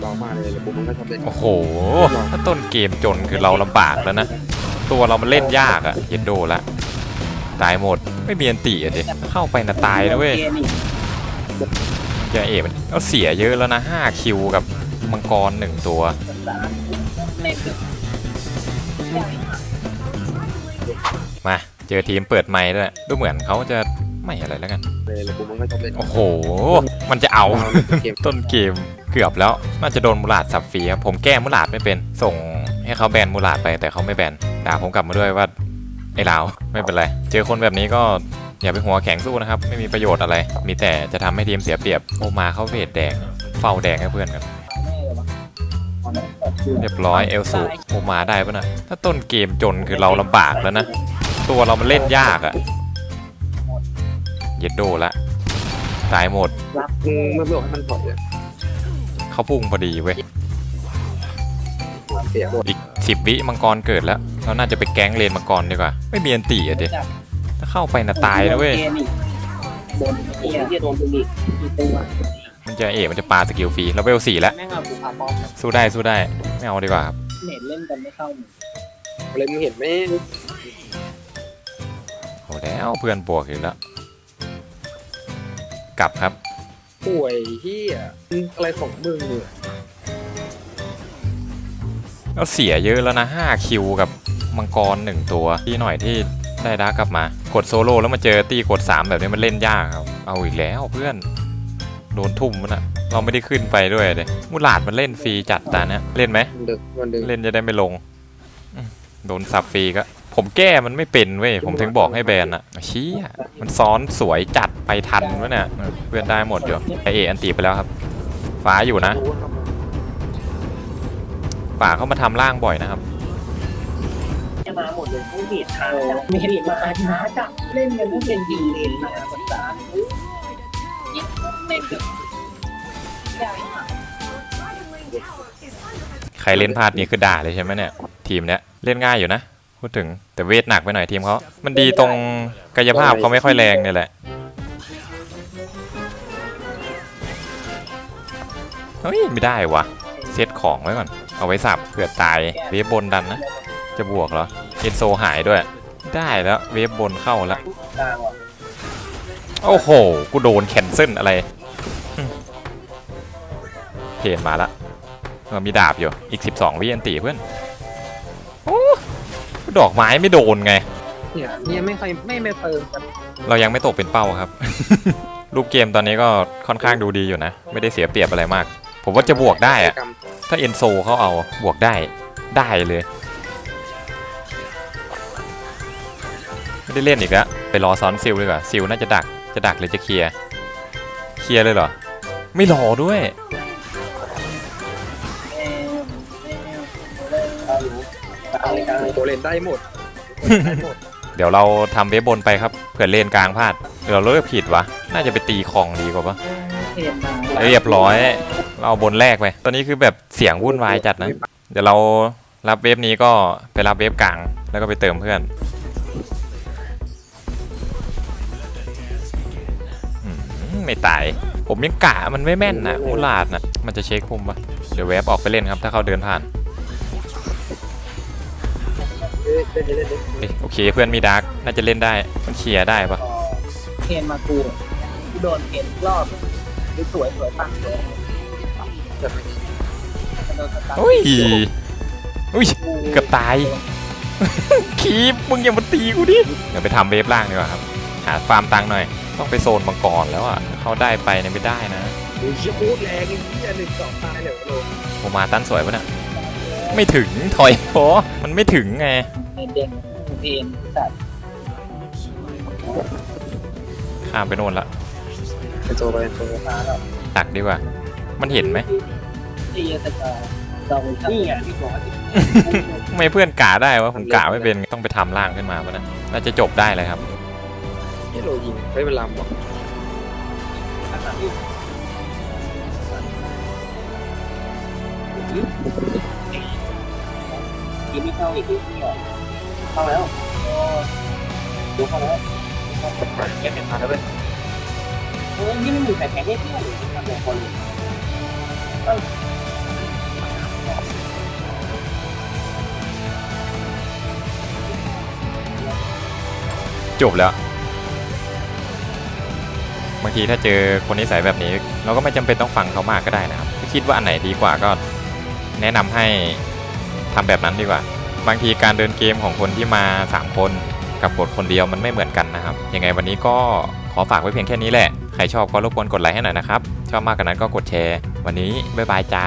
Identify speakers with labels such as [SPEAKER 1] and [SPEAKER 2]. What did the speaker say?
[SPEAKER 1] เบามากเลยแล้วปุ๊บมันก็จะเป็น
[SPEAKER 2] โอ้โห ถ้าต้นเกมจนคือเราลำบากแล้วนะ ตัวเรามันเล่นยากอะเย็นโดละ ตายหมด ไม่มีอันติอะดิเข้าไปนะตายนะเว้ยเจเอ๋มันเอาเสียเยอะแล้วนะ 5 คิวกับมังกรหนึ่งตัว มา เจอทีมเปิดไม้ด้วย ดูเหมือนเขาจะ ไม่อะไรแล้วกัน
[SPEAKER 1] เลยแล้วปุ๊บมันก็จะเป็น
[SPEAKER 2] โอ้โห มันจะเอา
[SPEAKER 1] เกม
[SPEAKER 2] ต้นเกมเกือบแล้ว น่าจะโดนมูลาดสับฟรีครับผมแก้มูลาดไม่เป็น ส่งให้เขาแบนมูลาดไปแต่เขาไม่แบนด่าผมกลับมาด้วยว่าไอ้ลาวไม่เป็นไร เจอคนแบบนี้ก็อย่าไปหัวแข็งสู้นะครับ ไม่มีประโยชน์อะไร มีแต่จะทำให้ทีมเสียเปรียบโอมาเขาเวทแดง เฝ้าแดงให้เพื่อนกัน เรียบร้อยเอลสูโอมาได้ปะนะถ้าต้นเกมจนคือเราลำบากแล้วนะ ตัวเรามันเล่นยากอะเย็ดโดละ ตายหมด
[SPEAKER 1] รับมึงไม่บอกให้มันถอยอะ
[SPEAKER 2] เขาพุ่งพอดีเว้ย
[SPEAKER 1] เสียหมด
[SPEAKER 2] อีกสิบวิมังกรเกิดแล้ว เราน่าจะไปแก๊งเลนมังกรดีกว่า ไม่มีอันตีอะดิถ้าเข้าไปนะตายนะเว้ย
[SPEAKER 3] โดนเฮียเฮียโดนมึงอีกกี่ตัว
[SPEAKER 2] มันจะเอ๋มันจะปาสกิลฟรีแล้วเวลสี่แล้ว
[SPEAKER 3] แม่งเอากูพาป้อม
[SPEAKER 2] สู้ได้สู้ได้ไม่เอาดีกว่าครับ
[SPEAKER 3] เน็ตเล่นกันไม่เข้าหนึ่ง
[SPEAKER 1] อะไรมึงเห็นไหม
[SPEAKER 2] โหแล้วเพื่อนบวกอีกแล้ว กลับครับ
[SPEAKER 1] ป่วยเฮียมึงอะไรของมึงเนี่ย
[SPEAKER 2] เราเสียเยอะแล้วนะ 5 คิวกับมังกรหนึ่งตัวที่หน่อยที่ได้ดาร์กกลับมา กดโซโล่แล้วมาเจอตีกด 3 แบบนี้มันเล่นยากครับ เอาอีกแล้วเพื่อน โดนทุ่มมันอะเราไม่ได้ขึ้นไปด้วยเลยมูลาดมันเล่นฟรีจัดตาเนี้ยเล่นไหม
[SPEAKER 1] มันดึกมันดึก
[SPEAKER 2] เล่นจะได้ไม่ลงอืมโดนสับฟรีก็ ผมแก้มันไม่เป็นเว้ย ผมถึงบอกให้แบนอะเชี้ยมันซ้อนสวยจัดไปทันวะเนี่ยเออเพื่อนได้หมดอยู่ไอเออันตีไปแล้วครับฟ้าอยู่นะป่าเข้ามาทำร่างบ่อยนะครับ
[SPEAKER 3] จะมาหมดเลยผู้ผิดทางจับมีผิดมาช้าจับเล่นกันผู้เป็นดีเลนมาภาษาเล่นกับ
[SPEAKER 2] ใครเล่นพลาดนี่คือด่าเลยใช่ไหมเนี่ย ทีมเนี้ยเล่นง่ายอยู่นะ พูดถึงแต่เวทหนักไปหน่อยทีมเขา มันดีตรงกายภาพเขาไม่ค่อยแรงเนี่ยแหละ เฮ้ย ไม่ได้วะเซตของไว้ก่อน เอาไว้สับเผื่อตายเวฟบนดันนะ จะบวกเหรอ เอ็นโซหายด้วย ได้แล้วเวฟบนเข้าแล้ว โอ้โห กูโดนแคนเซิลอะไรเพนมาละเออมีดาบอยู่ อีก 12วิอันตีเพื่อน ดอกไม้ไม่โดนไง
[SPEAKER 1] เนี่ยเนี่ยไม่เคยไม่ไม่เติมกัน
[SPEAKER 2] เรายังไม่ตกเป็นเป้าครับ รูปเกมตอนนี้ก็ค่อนข้างดูดีอยู่นะ ไม่ได้เสียเปรียบอะไรมาก ผมว่าจะบวกได้อะถ้าเอนโซเขาเอาบวกได้ได้เลย ไม่ได้เล่นอีกแล้วไปรอซ้อนซิลดีกว่าซิลน่าจะดักจะดักหรือจะเคลียร์เคลียร์เลยเหรอ ไม่รอด้วย
[SPEAKER 3] กลางเลยกลางเลย
[SPEAKER 1] โอเลนได้หมดได้หมด
[SPEAKER 2] เดี๋ยวเราทำเว็บบนไปครับเผื่อเลนกลางพลาดเดี๋ยวเราเลือกผิดวะน่าจะไปตีคลองดีกว่าปะ
[SPEAKER 3] เทนมา
[SPEAKER 2] เรียบร้อย เราเอาบนแรกไปตอนนี้คือแบบเสียงวุ่นวายจัดนะ เดี๋ยวเรารับเว็บนี้ก็ไปรับเว็บกลางแล้วก็ไปเติมเพื่อนอืมไม่ตาย ผมยังกะมันไม่แม่นนะมูลาดนะมันจะเช็คคุมปะเดี๋ยวเว็บออกไปเล่นครับ ถ้าเขาเดินผ่าน
[SPEAKER 1] เอ้ยเล่นเล่นเล่น
[SPEAKER 2] เอ้ยโอเคเพื่อนมีดาร์กน่าจะเล่นได้ มันเคลียร์ได้ปะ
[SPEAKER 3] เทนมากูโดนเทนรอบสวยสวยปังเลย
[SPEAKER 1] จะไม่ดี
[SPEAKER 3] โดนสตาร์
[SPEAKER 2] อุ้ยอุ้ยเกือบตาย คีบมึงอย่ามาตีกูดิเดี๋ยวไปทำเวฟล่างดีกว่าครับ หาฟาร์มตังค์หน่อย ต้องไปโซนมังกรแล้วอะเขาได้ไปเนี่ยไม่ได้นะ
[SPEAKER 1] โอ้ยโคตรแรงไอ้เหี้ยหนึ่งสองตายเลยโล
[SPEAKER 2] ผมมาตันสวยปะเนี่ยไม่ถึงถอยโอมันไม่ถึงไง
[SPEAKER 3] เด็กเทนสัตว์
[SPEAKER 2] ข้ามไปโน่นละ
[SPEAKER 1] ไปโจไปโจ
[SPEAKER 3] มาแล้ว
[SPEAKER 2] ตักดีกว่า มันเห็นไหม
[SPEAKER 3] ที่ยสกาเรานี่ไงพี่บอก
[SPEAKER 2] ทำไมเพื่อนกาได้วะผมกาไม่เป็นต้องไปทำล่างขึ้นมาปะนะน่าจะจบได้เลยครับ
[SPEAKER 1] นี่โลยิงไม่เป็นลำหรอก
[SPEAKER 3] ทีไม่เข้าอีกทีนี่ออกเข้าแล้วดูเข้าแล้ว
[SPEAKER 1] แค่เป็นพันแล้วเว้ย
[SPEAKER 3] เออนี่ไม่มีแต่แขกให้เพื่อนหทำแบบคนเจ
[SPEAKER 2] บแล้วบางทีถ้าเจอคนนิสัยแบบนี้ เราก็ไม่จำเป็นต้องฟังเขามากก็ได้นะครับคิดว่าอันไหนดีกว่าก็แนะนำให้ ทำแบบนั้นดีกว่า บางทีการเดินเกมของคนที่มา 3 คนกับกดคนเดียวมันไม่เหมือนกันนะครับยังไงวันนี้ก็ขอฝากไว้เพียงแค่นี้แหละ ใครชอบก็รบกวนกดไลค์ให้หน่อยนะครับ ชอบมากกว่านั้นก็กดแชร์ วันนี้บ๊ายบายจ้า